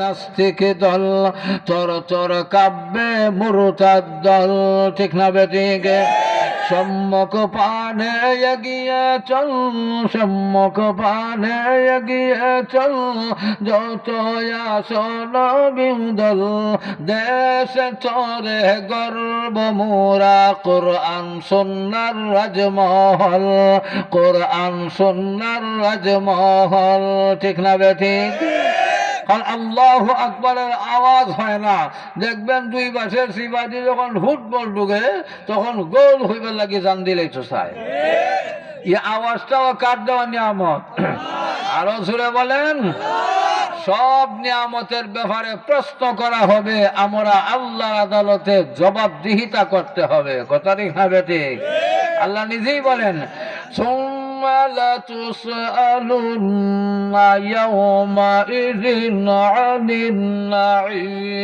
নাস্তিক দল চর চর কাব্যে মুরতার দল। ঠিক না বেঠিক সম্মুখ পানে এগিয়ে চল, সম্মুখ পানে এগিয়ে চল। যত আসন বিদল দেশ চরে গর্ব মোরা। কোরআন সন্ন্যার রাজমহল, কোরআন সন্ন্যার রাজমহল। ঠিক না বেঠিক কারণ আল্লাহ আকবরের আওয়াজ হয় না। দেখবেন দুই পাশের শিবাজি যখন ফুটবল ঢুকে, তখন গোল হইবে লাগে জান দিলেই তো এই আওয়াজটাও কাট দেওয়া নিয়ামত? আরও জুড়ে বলেন। সব নিয়ামতের ব্যাপারে প্রশ্ন করা হবে, আমরা আল্লাহর আদালতে জবাবদিহিতা করতে হবে। কথা ঠিক না আল্লাহ নিজেই বলেন لتسألن يومئذ عن النعيم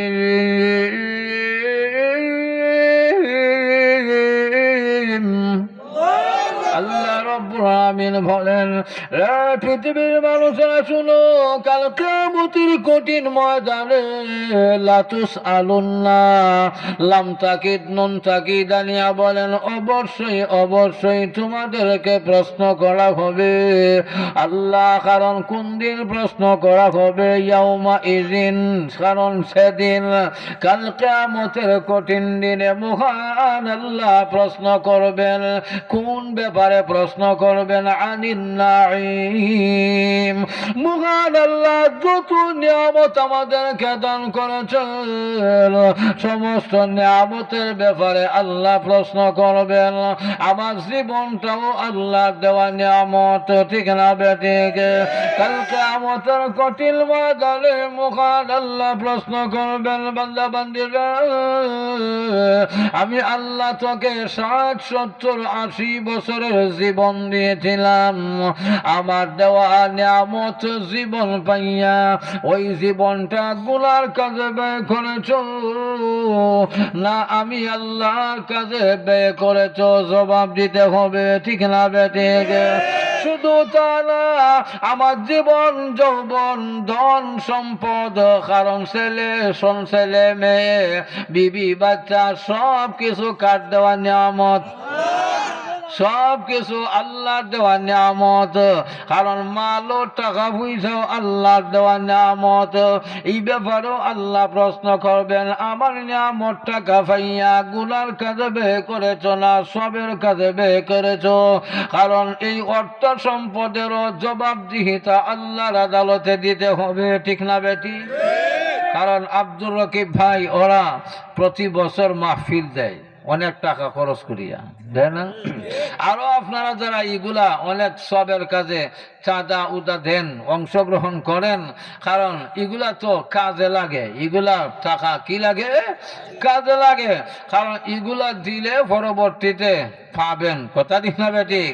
আমিন বলেন, "এ পৃথিবীর মানুষেরা শুনো কাল কিয়ামতের কঠিন ময়দানে লাতুস আলুন্না লাম তাকিদ, নুন তাকিদ আনিয়া বলেন, অবশ্যই অবশ্যই তোমাদেরকে প্রশ্ন করা হবে। আল্লাহ, কারণ কোন দিন প্রশ্ন করা হবে? ইয়াউমা ইদিন কারণ সেদিন, কাল কিয়ামতের কঠিন দিনে মহান আল্লাহ প্রশ্ন করবেন। কোন ব্যাপারে প্রশ্ন করবেন? আনিন নাঈম। মহান আল্লাহ যত নিয়ামত আমাদেরকে দান করেছেন। সমস্ত নিয়ামতের ব্যাপারে আল্লাহ প্রশ্ন করবেন। আমার জীবনটাও আল্লাহ দেওয়া নিয়ামত, ঠিক না বেঠিক? কালকে আমাদের কঠিন ময়দানে মহান আল্লাহ প্রশ্ন করবেন, বান্দা বান্দিরা, আমি আল্লাহ তোকে ষাট, সত্তর, আশি বছরের জীবন দিয়েছিলাম। আমার দেওয়া নিয়ামত জীবন পাইয়া, ওই জীবনটা গুলার কাজে ব্যয় করেছ। না, আমি আল্লাহর কাজে ব্যয় করেছ, জবাব দিতে হবে, ঠিক না বেঠিক? শুধু তা না, আমার জীবন, যৌবন, ধন সম্পদ, কারণ ছেলে সন ছেলে, মেয়ে, বিবি, বাচ্চা সব কিছু কাট দেওয়া নিয়ামত? সব কিছু আল্লাহর দেওয়া নিয়ামত। কারণ মালো টাকা পয়সাও আল্লাহর দেওয়া নিয়ামত। এই ব্যাপারেও আল্লাহ প্রশ্ন করবেন আমার নিয়ামত টাকা পাইয়া গুলার কাজে বে করেছ না সবের কাজে বে করেছ? কারণ এই অর্থ সম্পদেরও জবাবদিহিতা আল্লাহর আদালতে দিতে হবে ঠিক না বেটি? কারণ আব্দুর রকিব ভাই ওরা প্রতি বছর মাহফিল দেয়। অনেক টাকা খরচ করিয়া, তাই না? আরও আপনারা যারা এগুলা অনেক সবের কাজে চাঁদা উদা দেন, অংশগ্রহণ করেন, কারণ এগুলা তো কাজে লাগে। এগুলা টাকা কি লাগে? কাজে লাগে। কারণ এগুলা দিলে পরবর্তীতে পাবেন। কথা দিন না বেটি।